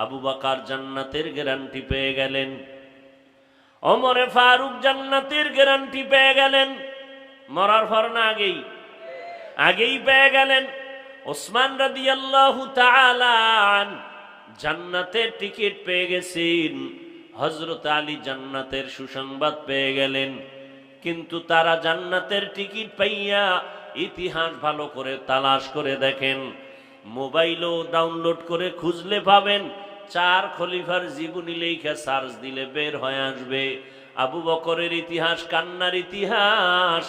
আবু বাকার জান্নাতের গ্যারান্টি পেয়ে গেলেন। অমরে ফারুক জান্নাতের গ্যারান্টি পেয়ে গেলেন। মরার ফর না আগেই। আগেই পেয়ে গেলেন। ওসমান তাআলা আন জান্নাতের টিকিট পেয়ে গেছেন। হযরত আলী জান্নাতের সুসংবাদ পেয়ে গেলেন। কিন্তু তারা জান্নাতের টিকিট পাইয়া ইতিহাস ভালো করে তালাশ করে দেখেন। মোবাইলও ডাউনলোড করে খুঁজলে পাবেন। চার খলিফার জীবনী লেখা সার্চ দিলে বের হয়ে আসবে। আবু বকরের ইতিহাস কান্নার ইতিহাস,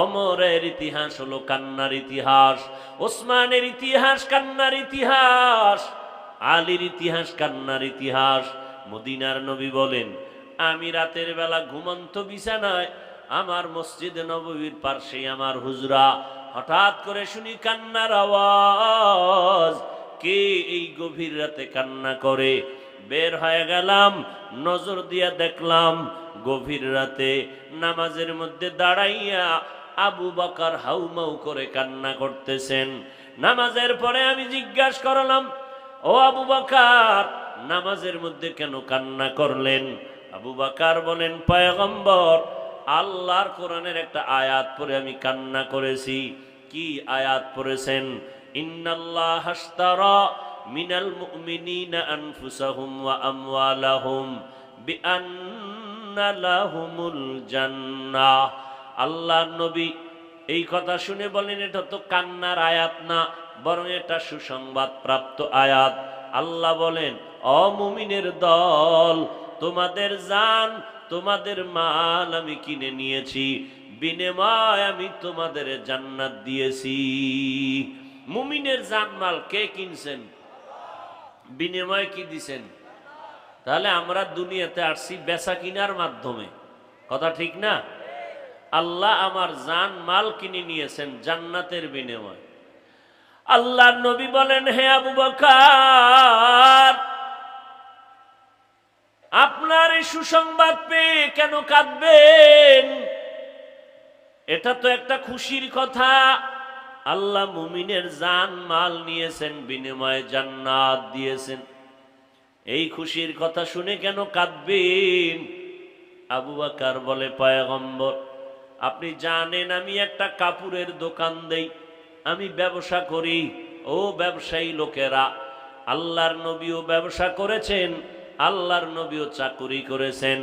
অমরের ইতিহাস হলো কান্নার ইতিহাস, ওসমানের ইতিহাস কান্নার ইতিহাস, আলীর ইতিহাস কান্নার ইতিহাস। মদিনার নবী বলেন, আমি রাতের বেলা ঘুমন্ত বিছানায় আমার মসজিদে নববীর পার্শ্বে আমার হুজরা। হঠাৎ করে শুনি কান্নার আওয়াজ কে এই গভীর রাতে কান্না করে? বের হয়ে গেলাম, নজর দিয়া দেখলাম গভীর রাতে নামাজের মধ্যে দাঁড়াইয়া আবু বাকার হাউমাউ করে কান্না করতেছেন। নামাজের পরে আমি জিজ্ঞাসা করলাম, ও আবু বাকার, নামাজের মধ্যে কেন কান্না করলেন? আবু বাকার বলেন, পয়গম্বর, আল্লাহর কোরআনের একটা আয়াত পরে আমি কান্না করেছি। কি আয়াত পড়েছেন? ইন্নাল্লাহ ওয়া নবী এই কথা শুনে বলেন, এটা তো কান্নার আয়াত না, বরং এটা সুসংবাদ প্রাপ্ত আয়াত। আল্লাহ বলেন অমুমিনের দল, তোমাদের জান, তোমাদের মাল আমি কিনে নিয়েছি, বিনিময় আমি তোমাদের জান্নাত দিয়েছি। মুমিনের জানমাল কে কিনছেন? বিনিময় কি দিছেন? তাহলে আমরা দুনিয়াতে আসছি বেচা কিনার মাধ্যমে। কথা ঠিক না? আল্লাহ আমার জান মাল কিনে নিয়েছেন জান্নাতের বিনিময়। আল্লাহ নবী বলেন, হে আবু বকার, আপনার এই সুসংবাদ পেয়ে কেন কাঁদবেন? এটা তো একটা খুশির কথা। আল্লাহ মুমিনের জান মাল নিয়েছেন, বিনিময়ে জান্নাত দিয়েছেন। এই খুশির কথা শুনে কেন কাঁদবেন? আবু বাকার বলে, পয়গম্বর, আপনি জানেন আমি একটা কাপড়ের দোকান দেই, আমি ব্যবসা করি। ও ব্যবসায়ী লোকেরা, আল্লাহর নবীও ব্যবসা করেছেন, আল্লাহর নবীও চাকুরি করেছেন।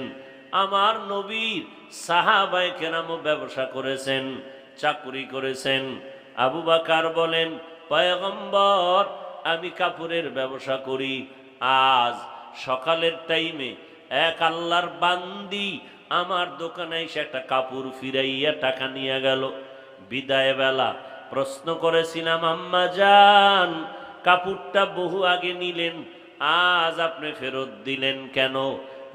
আমার নবীর সাহাবাই কেরামও ব্যবসা করেছেন, চাকুরি করেছেন। আবু বাকার বলেন, পয়গম্বর, আমি কাপড়ের ব্যবসা করি। আজ সকালের টাইমে এক আল্লাহর বান্দি আমার দোকানে এসে একটা কাপড় ফিরাইয়া টাকা নিয়ে গেল। বিদায় বেলা প্রশ্ন করেছিলাম, আম্মা যান কাপড়টা বহু আগে নিলেন, আজ আপনি ফেরত দিলেন কেন?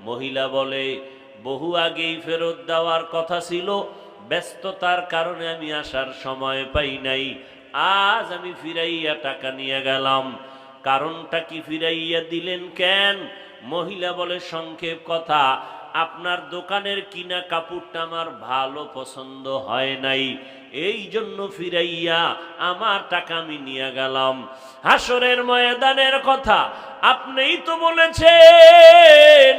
মহিলা বলে, বহু আগেই ফেরত দেওয়ার কথা ছিল ব্যস্ততার কারণে আমি আসার সময় পাই নাই। আজ আমি ফিরাইয়া টাকা নিয়ে গেলাম। কারণটা কি ফিরাইয়া দিলেন কেন? মহিলা বলে সংক্ষেপ কথা, আপনার দোকানের কিনা কাপড়টা আমার ভালো পছন্দ হয় নাই। এই জন্য ফিরাইয়া আমার টাকা আমি নিয়ে গেলাম। হাসরের ময়দানের কথা আপনিই তো বলেছেন,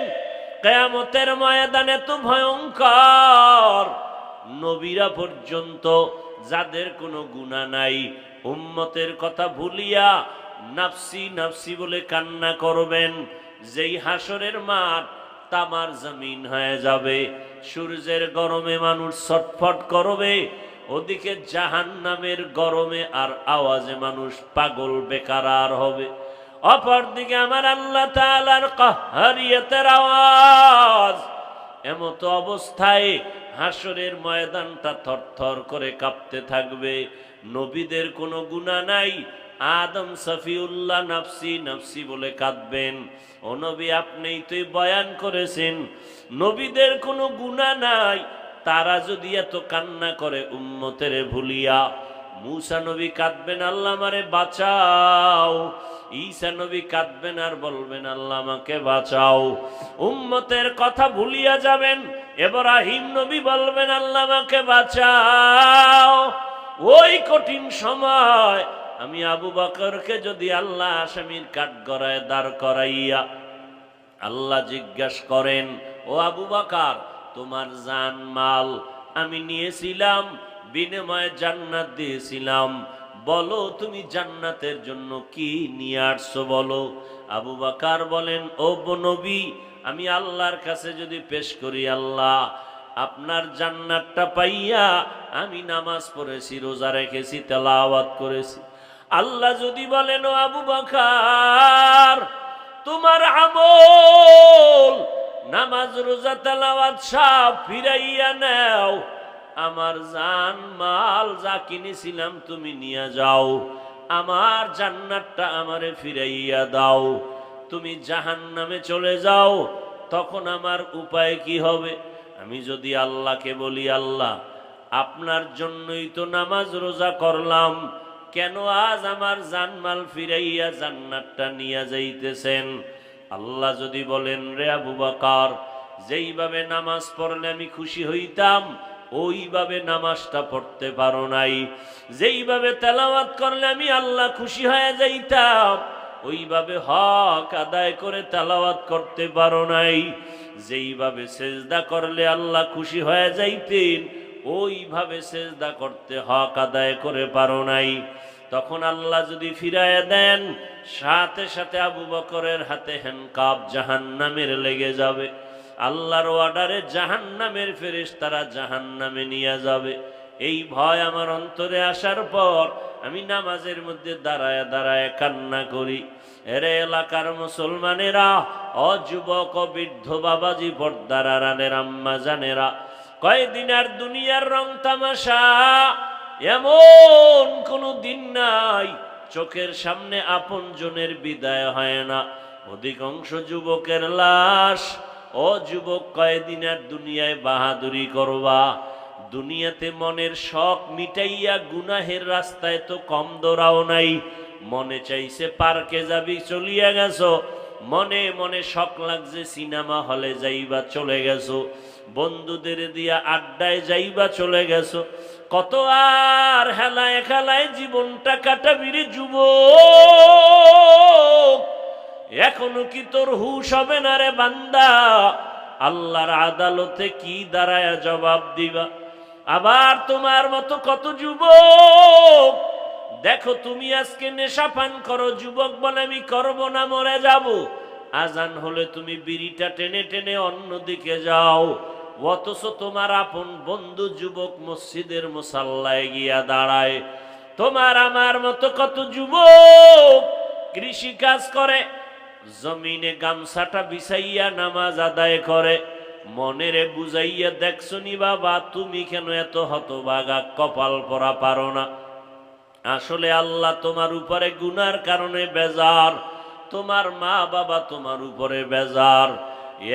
কেয়ামতের ময়দানে তো ভয়ঙ্কর। নবীরা পর্যন্ত যাদের কোনো গুণা নাই, উম্মতের কথা ভুলিয়া নাফসি নাফসি বলে কান্না করবেন। যেই হাসরের মাঠ তামার জমিন হয়ে যাবে, সূর্যের গরমে মানুষ ছটফট করবে, ওদিকে জাহান নামের গরমে আর আওয়াজে মানুষ পাগল বেকার আর হবে। অপরদিকে আমার আল্লাহ তাআলার কাহারিয়তের আওয়াজ, এমতো অবস্থায় হাসরের ময়দানটা থরথর করে কাঁপতে থাকবে। নবীদের কোনো গুণা নাই। আদম সফিউল্লাহ নাফসি নাফসি বলে কাঁদবেন। ও নবী, আপনিই তুই বয়ান করেছেন। নবীদের কোনো গুণা নাই। তারা যদি এত কান্না করে উম্মতের ভুলিয়া। মুসা নবী কাঁদবেন, আল্লাহ আমারে বাঁচাও। ঈসা নবী কাঁদবেন আর বলবেন, আল্লাহ আমাকে বাঁচাও। উম্মতের কথা ভুলিয়া যাবেন, এব্রাহিম নবী বলবেন, আল্লাহ আমাকে বাঁচাও। ওই কঠিন সময় আমি আবু বকরকে যদি আল্লাহ আসামির কাঠ গড়ায় দাঁড় করাইয়া আল্লাহ জিজ্ঞাস করেন, ও আবু বাকার, তোমার জান মাল আমি নিয়েছিলাম, বিনিময়ে জান্নাত দিয়েছিলাম। বলো, তুমি জান্নাতের জন্য কি নিয়ে আসছো বলো? আবু বাকার বলেন, ও নবী, আমি আল্লাহর কাছে যদি পেশ করি আল্লাহ, আপনার জান্নাতটা পাইয়া আমি নামাজ পড়েছি, রোজা রেখেছি, তেলাওয়াত করেছি। আল্লাহ যদি বলেন, ও আবু বাকার, তোমার আমল, নামাজ, রোজা, তেলাওয়াত সব ফিরাইয়া নাও আমার জান মাল যা কিনেছিলাম তুমি নিয়ে যাও। আমার জান্নাতটা আমারে ফিরাইয়া দাও। তুমি জাহান নামে চলে যাও, তখন আমার উপায় কি হবে? আমি যদি আল্লাহকে বলি, আল্লাহ, আপনার জন্যই তো নামাজ রোজা করলাম, কেন আজ আমার জানমাল ফিরাইয়া জান্নাতটা নিয়ে যাইতেছেন? আল্লাহ যদি বলেন, রে আবু বাকার, যেইভাবে নামাজ পড়লে আমি খুশি হইতাম ওইভাবে নামাজটা পড়তে পারো নাই। যেইভাবে তেলাওয়াত করলে আমি আল্লাহ খুশি হয়ে যাইতাম, ওইভাবে হক আদায় করে তেলাওয়াত করতে পারো নাই। যেইভাবে সেজদা করলে আল্লাহ খুশি হয়ে যাইতেন, ওইভাবে সেজদা করতে হক আদায় করে পারো নাই। তখন আল্লাহ যদি ফিরায় দেন, সাথে সাথে আবু বকরের হাতে হ্যান্ডকাপ জাহান নামের লেগে যাবে। আল্লাহর অর্ডারে জাহান নামের ফেরেস তারা জাহান নামে নিয়ে যাবে। এই ভয় আমার অন্তরে আসার পর আমি নামাজের মধ্যে দাঁড়ায় দাঁড়ায় কান্না করি। এরে এলাকার মুসলমানেরা অযুবক বৃদ্ধ বাবাজি পর্দার আড়ালের আম্মা জানেরা, কয়দিন আর দুনিয়ার রং তামাশা, এমন কোনো দিন নাই, চোখের সামনে আপন জনের বিদায় হয় না। অধিকাংশ যুবকের লাশ ও যুবক, কয়দিন আর দুনিয়ায় বাহাদুরি করবা? দুনিয়াতে মনের শখ মিটাইয়া গুনাহের রাস্তায় তো কম দৌড়াও নাই। মনে চাইছে পার্কে যাবি, চলিয়া গেছো। মনে মনে শখ লাগছে সিনেমা হলে যাইবা, চলে গেছো। বন্ধুদের দিয়া আড্ডায় যাইবা, চলে গেছো। কত আর হেলায় খেলায় জীবনটা কাটাবিরে যুব এখনও কি তোর হুশ হবে না রে বান্দা? আল্লাহর আদালতে কি দাঁড়ায় জবাব দিবা? আবার তোমার মতো কত যুবক? দেখো তুমি আজকে নেশা পান করো, যুবক বলে আমি করব না, মরে যাব। আজান হলে তুমি বিড়িটা টেনে টেনে অন্যদিকে যাও। অথচ তোমার আপন বন্ধু যুবক মসজিদের মুসাল্লায় গিয়া দাঁড়ায়। তোমার আমার মতো কত যুবক কৃষি কাজ করে জমিনে গামছাটা বিছাইয়া নামাজ আদায় করে, মনেরে বুঝাইয়া দেখছনি বাবা, তুমি কেন এত হতবাগা কপাল পরা পারো না। আসলে আল্লাহ তোমার উপরে গুনার কারণে বেজার, তোমার মা বাবা তোমার উপরে বেজার।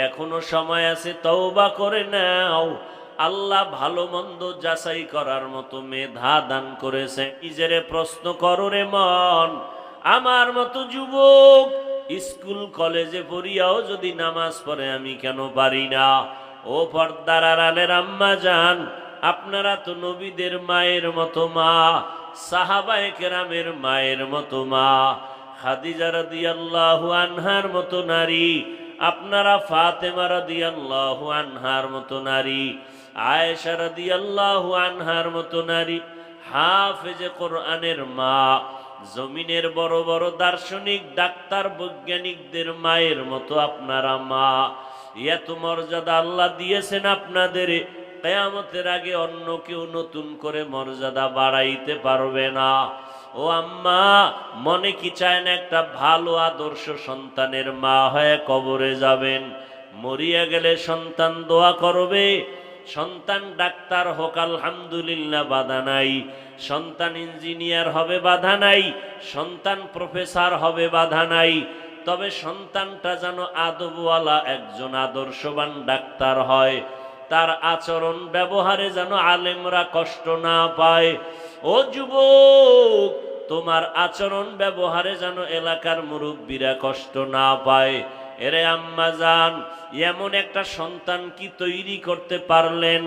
এখনও সময় আছে, তওবা করে নাও। আল্লাহ ভালো মন্দ যাচাই করার মতো মেধা দান করেছে। নিজেরে প্রশ্ন করো রে মন, আমার মতো যুবক স্কুল, কলেজে পড়িয়াও যদি নামাজ পড়ে, আমি কেন পারি না? ও পর্দার আড়ালের আম্মা যান আপনারা তো নবীদের মায়ের মতো মা, সাহাবায়ে কেরামের মায়ের মতো মা। খাদিজা রাদিয়াল্লাহু আনহার মতো নারী, আপনারা ফাতেমা রাদিয়াল্লাহু আনহার মতো নারী, আয়েশা রাদিয়াল্লাহু আনহার মতো নারী, হাফেজে কোরআনের মা জমিনের বড় বড় দার্শনিক, ডাক্তার, বৈজ্ঞানিকদের মায়ের মতো আপনারা মা। এত মর্যাদা আল্লাহ দিয়েছেন আপনাদের, কেয়ামতের আগে অন্য কেউ নতুন করে মর্যাদা বাড়াইতে পারবে না। ও আম্মা, মনে কি চায় না একটা ভালো আদর্শ সন্তানের মা হয়ে কবরে যাবেন? মরিয়া গেলে সন্তান দোয়া করবে সন্তান ডাক্তার হোক, আলহামদুলিল্লাহ, বাধা নাই। সন্তান ইঞ্জিনিয়ার হবে, বাধা নাই। সন্তান প্রফেসর হবে, বাধা নাই। তবে সন্তানটা যেন আদবওয়ালা একজন আদর্শবান ডাক্তার হয়। তার আচরণ ব্যবহারে যেন আলেমরা কষ্ট না পায়। ও যুবক, তোমার আচরণ ব্যবহারে যেন এলাকার মুরব্বীরা কষ্ট না পায়। এরে আম্মা যান এমন একটা সন্তান কি তৈরি করতে পারলেন?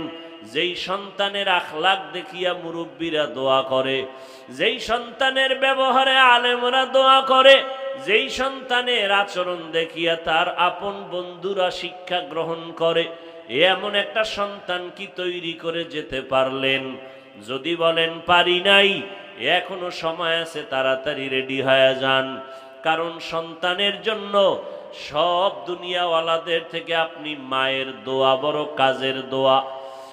যেই সন্তানের আখলাক দেখিয়া মুরব্বীরা দোয়া করে, যেই সন্তানের ব্যবহারে আলেমরা দোয়া করে, যেই সন্তানের আচরণ দেখিয়া তার আপন বন্ধুরা শিক্ষা গ্রহণ করে এমন একটা সন্তান কি তৈরি করে যেতে পারলেন? যদি বলেন পারি নাই, এখনও সময় আছে তাড়াতাড়ি রেডি হয়ে যান। কারণ সন্তানের জন্য সব দুনিয়াওয়ালাদের থেকে আপনি মায়ের দোয়া, বড় কাজের দোয়া।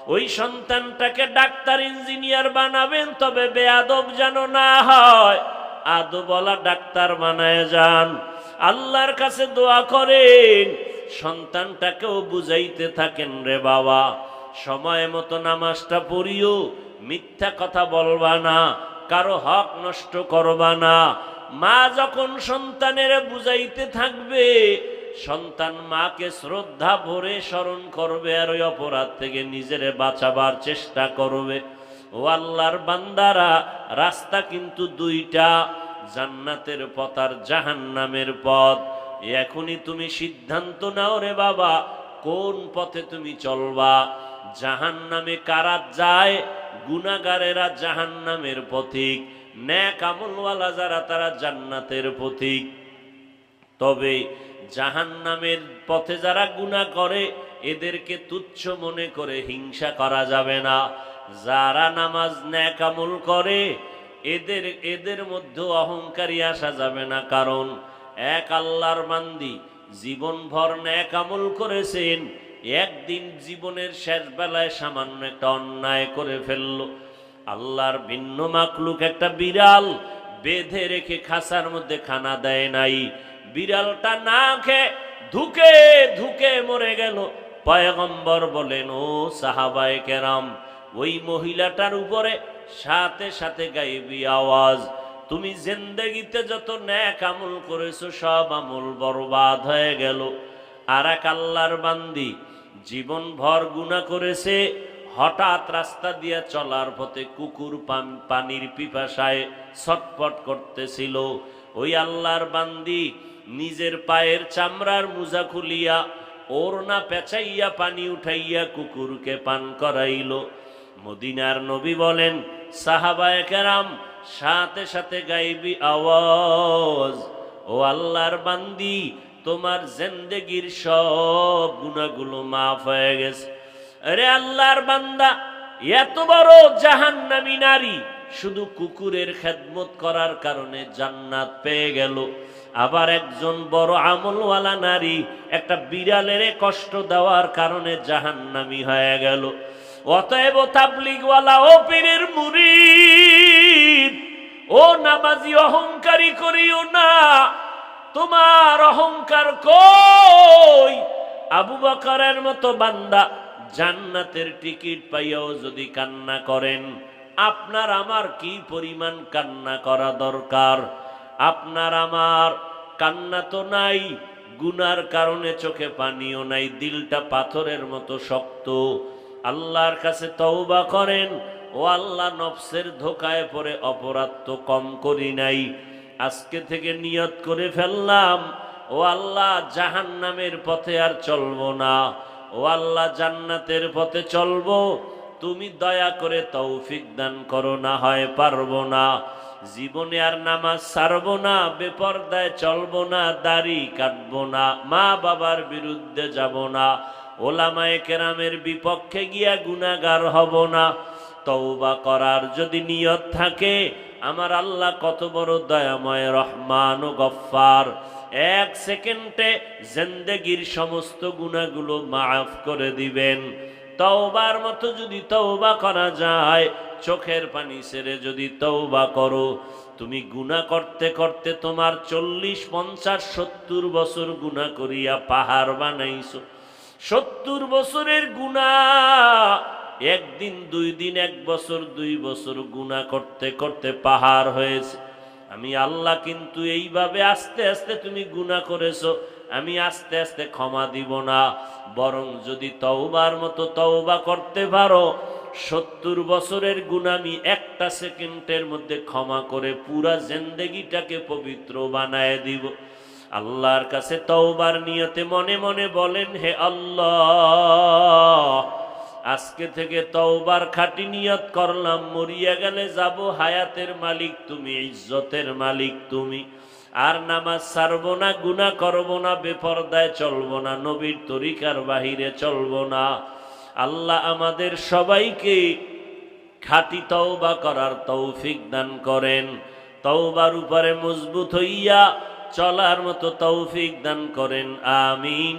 ওই সন্তানটাকে ডাক্তার, ইঞ্জিনিয়ার বানাবেন, তবে বেয়াদব যেন না হয়। আদবলা ডাক্তার বানায় যান। আল্লাহর কাছে দোয়া করেন, সন্তানটাকেও বুঝাইতে থাকেন রে বাবা। সময় মতো নামাজটা পড়িও, মিথ্যা কথা বলবা না, কারও হক নষ্ট করবা না। মা যখন সন্তানের বুঝাইতে থাকবে, সন্তান মাকে শ্রদ্ধা ভরে স্মরণ করবে আর ওই অপরাধ থেকে নিজেরে বাঁচাবার চেষ্টা করবে। ও আল্লাহর বান্দারা, রাস্তা কিন্তু দুইটা, জান্নাতের পথ আর জাহান্নামের পথ। এখনই তুমি সিদ্ধান্ত নাও রে বাবা, কোন পথে তুমি চলবা? জাহান নামে কারা যায়? গুনাগারেরা জাহান নামের পথিক। ন্যাক আমলওয়ালা যারা, তারা জান্নাতের পথিক তবে জাহান নামের পথে যারা গুণা করে, এদেরকে তুচ্ছ মনে করে হিংসা করা যাবে না। যারা নামাজ ন্যাক আমল করে, এদের এদের মধ্যে অহংকারী আসা যাবে না। কারণ এক আল্লাহর মান্দি জীবনভর ন্যাক আমল করেছেন, একদিন জীবনের শেষ বেলায় সামান্য একটা অন্যায় করে ফেলল। আল্লাহর ভিন্ন মাকলুক একটা বিড়াল বেঁধে রেখে খাসার মধ্যে খানা দেয় নাই। বিড়ালটা না খেয়ে ধুকে ধুকে মরে গেল। পয়গম্বর বলেন, ও সাহাবায়ে কেরাম, ওই মহিলাটার উপরে সাথে সাথে গাইবি আওয়াজ। তুমি জিন্দগিতে যত ন্যাক আমল করেছ, সব আমল বরবাদ হয়ে গেল। আর এক আল্লাহর বান্দি জীবন ভর গুণা করেছে হঠাৎ রাস্তা দিয়ে চলার পথে কুকুর পান- পানির পিপাসায় ছটপট করতেছিল। ওই আল্লাহর বান্দি নিজের পায়ের চামড়ার মুজা খুলিয়া ওড়না পেঁচাইয়া পানি উঠাইয়া কুকুরকে পান করাইল। মদিনার নবী বলেন, সাহাবায়ে সাথে সাথে গাইবি আওয়াজ। ও আল্লাহর বান্দি, তোমার জেন্দেগির সব গুণাগুলো মাফ হয়ে গেছে। আরে আল্লাহর বান্দা, এত বড় জাহান্নামী নারী, শুধু কুকুরের খেদমত করার কারণে জান্নাত পেয়ে গেল। আবার একজন বড় আমলওয়ালা নারী, একটা বিড়ালের কষ্ট দেওয়ার কারণে জাহান্নামী হয়ে গেল। অতএব তাবলিগওয়ালা, ও পীরের মুড়ি ও নামাজি অহংকারী করিও না। তোমার অহংকার কই? আবু বকরের মতো বান্দা জান্নাতের টিকিট পাইয়াও যদি কান্না করেন, আপনার আমার কি পরিমাণ কান্না করা দরকার? আপনার আমার কান্না তো নাই, গুনার কারণে চোখে পানিও নাই, দিলটা পাথরের মতো শক্ত। আল্লাহর কাছে তওবা করেন, ও আল্লাহ নফসের ধোকায় পড়ে অপরাধ তো কম করি নাই। আজকে থেকে নিয়ত করে ফেললাম, ও আল্লাহ জাহান নামের পথে আর চলবো না। ও আল্লাহ জান্নাতের পথে চলবো। তুমি দয়া করে তৌফিক দান করো, না হয় পারব না। জীবনে আর নামাজ ছাড়বো না, বেপর্দায় চলবো না, দাড়ি কাটবো না, মা বাবার বিরুদ্ধে যাব না। ওলামায়ে কেরামের বিপক্ষে গিয়া গুনাগার হব না। তওবা করার যদি নিয়ত থাকে, আমার আল্লাহ কত বড় দয়াময়, রহমান ও গফ্ফার। এক সেকেন্ডে জিন্দেগির সমস্ত গুণাগুলো মাফ করে দিবেন। তওবার মতো যদি তওবা করা যায়, চোখের পানি সেরে যদি তওবা করো, তুমি গুণা করতে করতে তোমার চল্লিশ, পঞ্চাশ, সত্তর বছর গুণা করিয়া পাহাড় বানাইছো। সত্তর বছরের গুণা, একদিন, দুই দিন, এক বছর, দুই বছর গুণা করতে করতে পাহাড় হয়েছে। আমি আল্লাহ কিন্তু এইভাবে আস্তে আস্তে তুমি গুণা করেছ, আমি আস্তে আস্তে ক্ষমা দিব না। বরং যদি তওবার মতো তওবা করতে পারো, সত্তর বছরের গুণামি একটা সেকেন্ডের মধ্যে ক্ষমা করে পুরা জেন্দেগিটাকে পবিত্র বানায় দিব। আল্লাহর কাছে তওবার নিয়তে মনে মনে বলেন, হে আল্লাহ আজকে থেকে তওবার খাটি নিয়ত করলাম, মরিয়া গেলে যাব, হায়াতের মালিক তুমি, ইজ্জতের মালিক তুমি। আর নামাজ ছাড়বো না গুণা করব না, বেপরদায় চলবো না, নবীর তরিকার বাহিরে চলবো না। আল্লাহ আমাদের সবাইকে খাটি তওবা করার তৌফিক দান করেন। তওবার উপরে মজবুত হইয়া চলার মতো তৌফিক দান করেন, আমিন।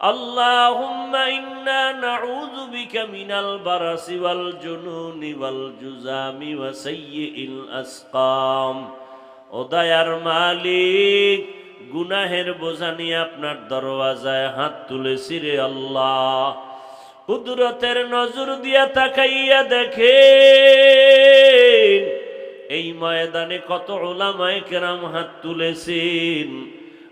اللهم إنا نعوذ بك من البرص والجنون والجزام وسيء الأسقام ও দয়ার মালিক গুনাহের বোঝা নিয়ে আপনার দরওয়াজায় হাত তুলেছি রে আল্লাহ কুদরতের নজর দিয়া তাকাইয়া দেখে এই ময়দানে কত ওলামায় কেরাম হাত তুলেছেন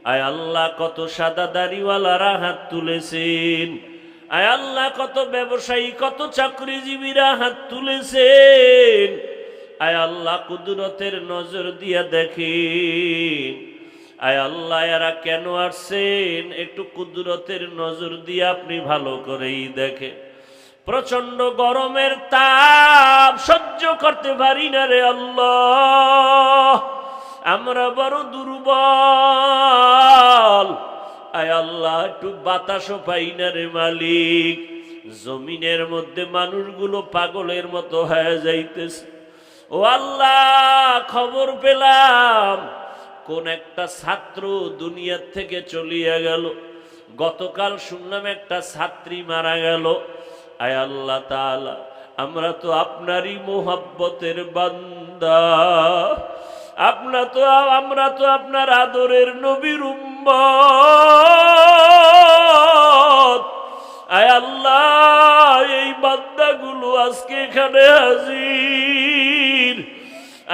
আয় আল্লাহ, কত সাদা দাড়িওয়ালারা হাত তুলেছেন। আয় আল্লাহ, কত ব্যবসায়ী, কত চাকরিজীবীরা হাত তুলেছেন। আয় আল্লাহ, কুদরতের নজর দিয়া দেখেন। আয় আল্লাহ, এরা কেন আসছেন? একটু কুদরতের নজর দিয়ে আপনি ভালো করেই দেখে প্রচণ্ড গরমের তাপ সহ্য করতে পারি না রে আল্লাহ। আমরা বড় দুর্বল। আয় আল্লাহ, একটু বাতাসও পাই না রে মালিক। জমিনের মধ্যে মানুষগুলো পাগলের মতো হয়ে যাইতেছে। ও আল্লাহ, খবর পেলাম। কোন একটা ছাত্র দুনিয়ার থেকে চলিয়া গেল। গতকাল শুনলাম একটা ছাত্রী মারা গেল। আয় আল্লাহ তাআলা, আমরা তো আপনারই মোহাব্বতের বান্দা। আপনার তো আমরা তো আপনার আদরের নবীর উম্মত। আয় আল্লাহ, এই বান্দাগুলো আজকে এখানে হাজির।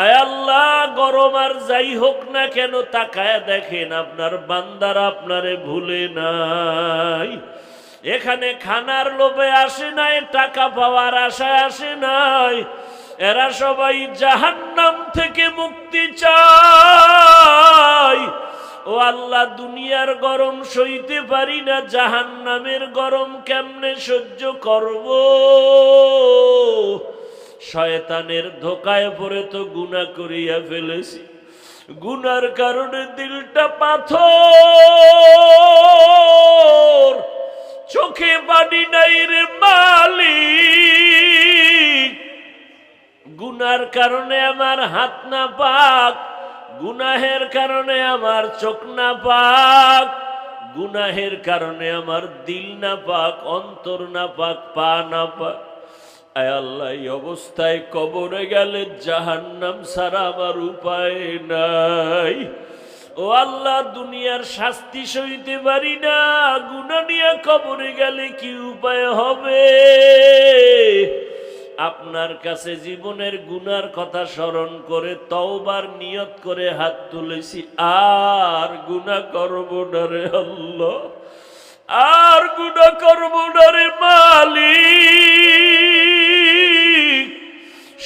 আয় আল্লাহ, গরম আর যাই হোক না কেন, তাকায় দেখেন আপনার বান্দারা আপনারে ভুলে নাই। এখানে খানার লোভে আসে নাই, টাকা পাওয়ার আশায় আসে নাই। এরা সবাই জাহান্নাম থেকে মুক্তি চায়। ও আল্লাহ, দুনিয়ার গরম সইতে পারি না, জাহান্নামের গরম কেমনে সহ্য করব? শয়তানের ধোকায় পড়ে তো গুণা করিয়া ফেলেছি। গুনার কারণে দিলটা পাথর। চোখে পানি নাই রে মালিক। গুনার কারণে আমার হাত না পাক গুনাহের কারণে আমার চোখ না পাক গুনাহের কারণে আমার দিল না পাক অন্তর না পাক পা না পাক আল্লাহ, এই অবস্থায় কবরে গেলে জাহান্নাম ছাড়া আমার উপায় নাই। ও আল্লাহ, দুনিয়ার শাস্তি সইতে পারি না গুনা নিয়ে কবরে গেলে কি উপায় হবে? আপনার কাছে জীবনের গুনার কথা স্মরণ করে তওবার নিয়ত করে হাত তুলেছি। আর গুনা করব না রে আর গুনা করব না রে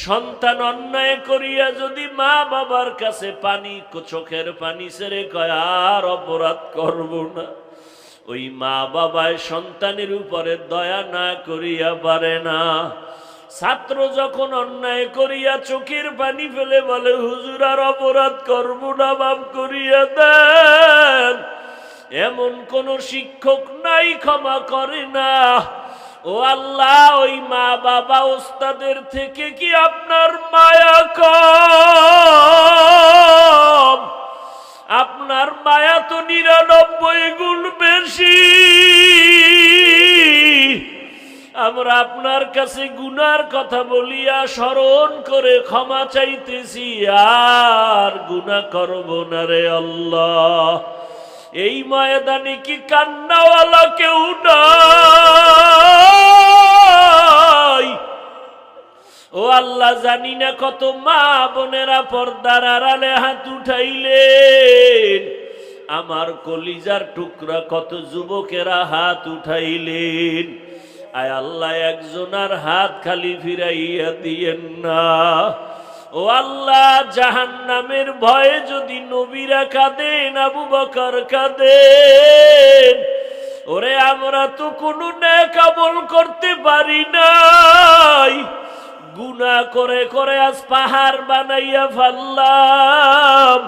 সন্তান অন্যায় করিয়া যদি মা বাবার কাছে পানি, চোখের পানি ছেড়ে কয়, আর অপরাধ করব না। ওই মা বাবায় সন্তানের উপরে দয়া না করিয়া পারে না। ছাত্র যখন অন্যায় করিয়া চোখের পানি ফেলে বলে, হুজুর আর অপরাধ করব না বাপ করিয়া দেন। এমন কোন শিক্ষক নাই, ক্ষমা করে না। ও আল্লাহ, ওই মা বাবা ওস্তাদের থেকে কি আপনার মায়া কম? আপনার মায়া তো নিরানব্বই গুণ বেশি। আমরা আপনার কাছে গুনার কথা বলিয়া স্মরণ করে ক্ষমা চাইতেছি, আর গুনা করব না রে আল্লাহ। এই ময়দানে কি কান্নাওয়ালা কেউ নাই? ও আল্লাহ, জানি না কত মা বোনেরা পর্দার আড়ালে হাত উঠাইলেন। আমার কলিজার টুকরা কত যুবকেরা হাত উঠাইলেন। আয় আল্লাহ, একজনার হাত খালি ফিরাইয়া দিয়েন না। ও আল্লাহ জাহান নামের ভয়ে যদি নবীরা কাঁদেন, আবু বকর কাঁদেন, ওরে আমরা তো কোনো ন্যাক আমল করতে পারি নাই। গুনা করে করে আজ পাহাড় বানাইয়া ফাল্লাম।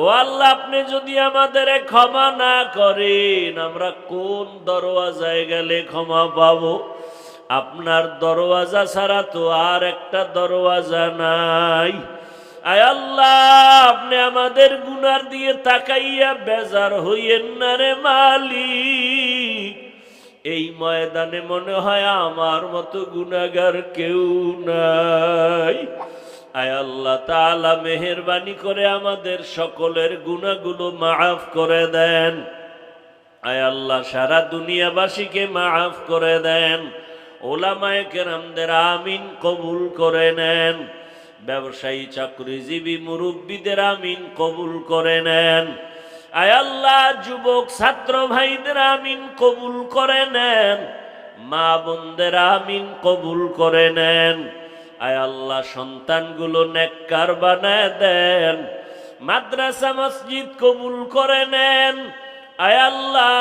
ও আল্লাহ, আপনি যদি আমাদের ক্ষমা না করেন, আমরা কোন দরওয়াজায় গেলে ক্ষমা পাব? আপনার দরওয়াজা ছাড়া তো আর একটা দরওয়াজা নাই। আয় আল্লাহ, আপনি আমাদের গুনার দিয়ে তাকাইয়া বেজার হইয়েন না রে মালিক। এই ময়দানে মনে হয় আমার মতো গুনাগার কেউ নাই। আয় আল্লাহ তাআলা মেহেরবানি করে আমাদের সকলের গুনাহগুলো মাফ করে দেন। আয় সারা দুনিয়াবাসীকে মাফ করে দেন। ওলামায়ে কেরামদের আমিন কবুল করে নেন। ব্যবসায়ী, চাকরিজীবী, মুরব্বীদের আমিন কবুল করে নেন। আয় আল্লাহ যুবক, ছাত্র ভাইদের আমিন কবুল করে নেন। মা বোনদের আমিন কবুল করে নেন। আয় আল্লাহ, সন্তানগুলো নেককার বানায় দেন, মাদ্রাসা, মসজিদ কবুল করে নেন। আয় আল্লাহ,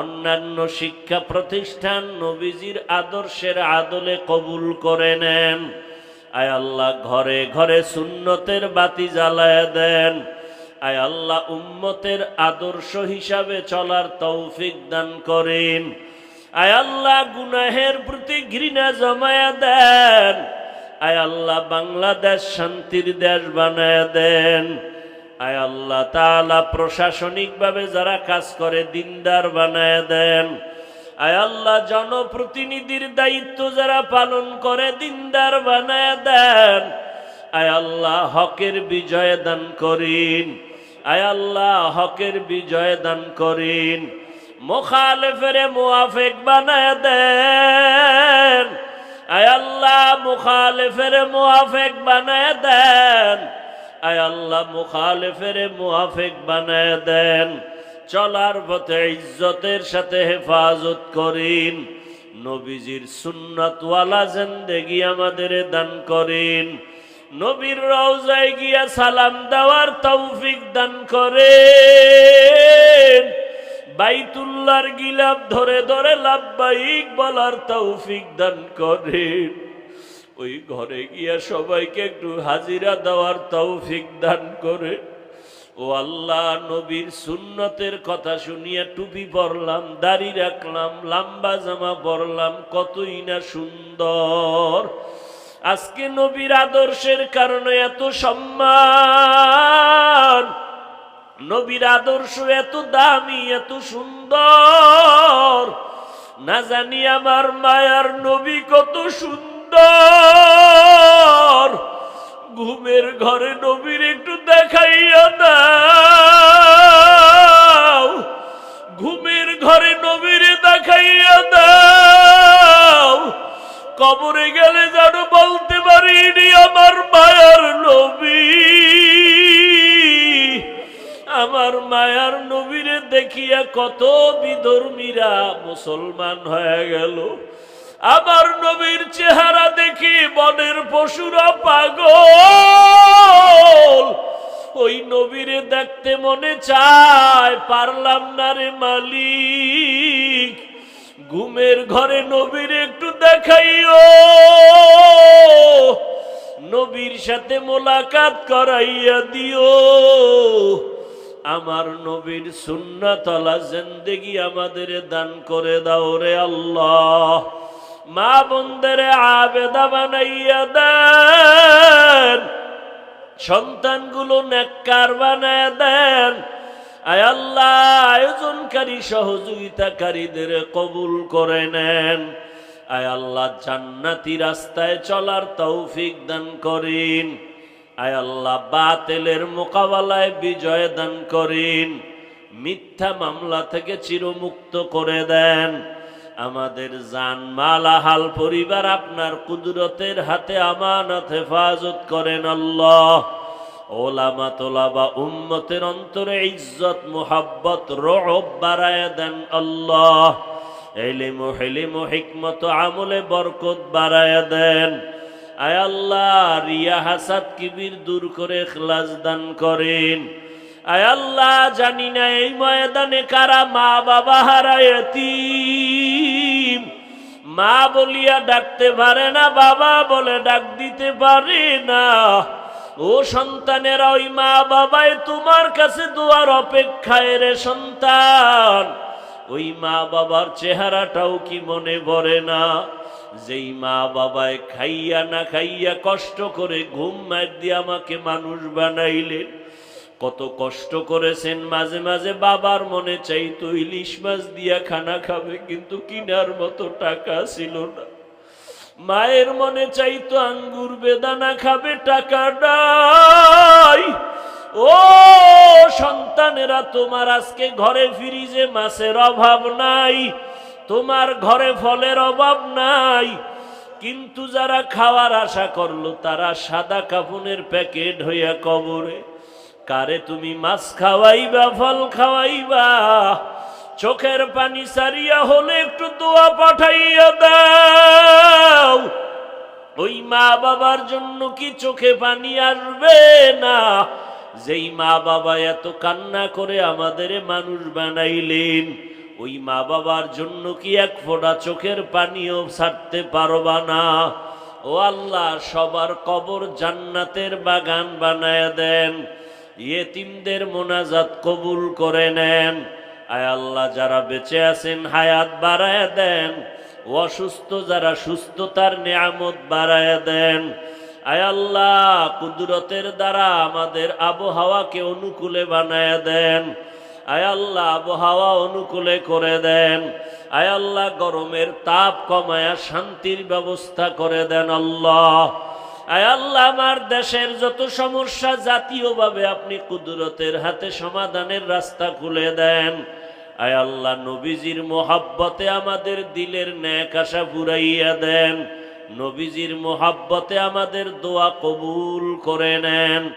অন্যান্য শিক্ষা প্রতিষ্ঠান নবীজির আদর্শের আদলে কবুল করে নেন। আয় আল্লাহ, ঘরে ঘরে সুন্নতের বাতি জ্বালায় দেন। আয় আল্লাহ, উম্মতের আদর্শ হিসাবে চলার তৌফিক দান করেন। আয় আল্লাহ গুনাহের প্রতি ঘৃণা জমায়া দেন। আয় আল্লাহ বাংলাদেশ শান্তির দেশ বানায় দেন। আয় আল্লাহ তাআলা প্রশাসনিকভাবে যারা কাজ করে দিনদার বানায় দেন। আয় আল্লাহ জনপ্রতিনিধির দায়িত্ব যারা পালন করে দিনদার বানায় দেন। আয় আল্লাহ হকের বিজয় দান করিন। আয় আল্লাহ হকের বিজয় দান করিন। মোখালেফেরে মুআফেক বানায় দেন। আয় আল্লাহ, মুখালেফের মুআফেক বানায় দেন। আয় আল্লাহ, মুখালেফের মুআফেক বানায় দেন। চলার পথে ইজ্জতের সাথে হেফাজত করিন। নবীজির সুন্নতওয়ালা জিন্দেগি আমাদের দান করিন। নবীর রওজায় গিয়া সালাম দেওয়ার তৌফিক দান করেন। বাইতুল্লার গিলাপ ধরে ধরে লাভবাহিক বলার তৌফিক দান করেন ওই ঘরে গিয়া সবাইকে একটু হাজিরা দেওয়ার তৌফিক দান করে। ও আল্লাহ, নবীর সুন্নতের কথা শুনিয়া টুপি পরলাম, দাড়ি রাখলাম, লম্বা জামা পরলাম, কতই না সুন্দর। আজকে নবীর আদর্শের কারণে এত সম্মান। নবীর আদর্শ এত দামি, এত সুন্দর। না জানি আমার মায়ার নবী কত সুন্দর। ঘুমের ঘরে নবীর একটু দেখাইয়া দাও। ঘুমের ঘরে নবীর দেখাইয়া দাও। কবরে গেলে যেন বলতে পারিনি আমার মায়ার নবী। আমার মায়ার নবীরে দেখিয়া কত বিধর্মীরা মুসলমান হয়ে গেল। আমার নবীর চেহারা দেখি বনের পশুরা পাগল। ওই নবীরে দেখতে মনে চায়, পারলাম না রে মালিক, ঘুমের ঘরে নবীর একটু দেখাইও। নবীর সাথে মোলাকাত করাইয়া দিও। আমার নবীর সুন্নাতলা জিন্দেগি আমাদের দান করে দাও রে আল্লাহ। মা বন্ধের আবেদা বানাইয়া দেন। সন্তানগুলো নেককার বানায় দেন। আয় আল্লাহ, আয়োজনকারী, সহযোগিতাকারীদের কবুল করে নেন। আয় আল্লাহ, জান্নাতি রাস্তায় চলার তৌফিক দান করিন। আয় আল্লাহ, বাতেলের মোকাবেলায় বিজয় দান করিন। মিথ্যা মামলা থেকে চিরমুক্ত করে দেন। আমাদের জান মালাহাল পরিবার আপনার কুদরতের হাতে আমানত, হেফাজত করেন আল্লাহ। ওলামা, তোলাবা, উম্মতের অন্তরে ইজ্জত, মোহাব্বত রব বাড়ায় দেন আল্লাহ। এলিমু, হেলিমু, হিকমত, আমলে বরকত বাড়ায় দেন। আয় আল্লাহ, রিয়া হাসাদ কিবির দূর করে খ্লাস দান করেন। আয় আল্লাহ, জানি না এই ময়দানে কারা মা বাবা হারায়তিম মা বলিয়া ডাকতে পারে না, বাবা বলে ডাক দিতে পারে না। ও সন্তানেরা, ওই মা বাবাই তোমার কাছে দুয়ার অপেক্ষায় রে সন্তান। ওই মা বাবার চেহারাটাও কি মনে পড়ে না? যেই মা বাবায় খাইয়া না খাইয়া কষ্ট করে ঘুম মার দিয়ে আমাকে মানুষ বানাইলেন কত কষ্ট করেছেন মাঝে মাঝে বাবার মনে চাইতো ইলিশ মাছ দিয়া খানা খাবে, কিন্তু কিনার মতো টাকা ছিল না। মায়ের মনে চাইতো আঙ্গুর বেদানা খাবে, টাকা নাই। ও সন্তানেরা, তোমার আজকে ঘরে ফিরি যে মাছের অভাব নাই। তোমার ঘরে ফলের অভাব নাই, কিন্তু যারা খাওয়ার আশা করল, তারা সাদা কাপুনের প্যাকেট হইয়া কবরে, কারে তুমি মাছ খাওয়াইবা, ফল খাওয়াইবা, চোখের পানি সারিয়া হলে একটু দোয়া পাঠাইয়া দাও। ওই মা বাবার জন্য কি চোখে পানি আসবে না? যেই মা বাবা এত কান্না করে আমাদের মানুষ বানাইলেন ওই মা বাবার জন্য কি এক ফোঁটা চোখের পানিও ছাড়তে পারবা না? ও আল্লাহ, সবার কবর জান্নাতের বাগান বানায় দেন, ইয়েতিমদের মোনাজাত কবুল করে নেন। আয় আল্লাহ, যারা বেঁচে আছেন হায়াত বাড়ায় দেন, অসুস্থ যারা সুস্থতার নিয়ামত বাড়ায় দেন। আয় আল্লাহ, কুদরতের দ্বারা আমাদের আবহাওয়াকে অনুকূলে বানায় দেন। আয় আল্লাহ আবহাওয়া অনুকূলে করে দেন। আয় আল্লাহ গরমের তাপ কমায়া শান্তির ব্যবস্থা করে দেন আল্লাহ। আয় আল্লাহ আমার দেশের যত সমস্যা জাতীয়ভাবে আপনি কুদরতের হাতে সমাধানের রাস্তা খুলে দেন। আয় আল্লাহ নবীজির মোহাব্বতে আমাদের দিলের ন্যাক আশা পুরাইয়া দেন। নবীজির মোহাব্বতে আমাদের দোয়া কবুল করে নেন।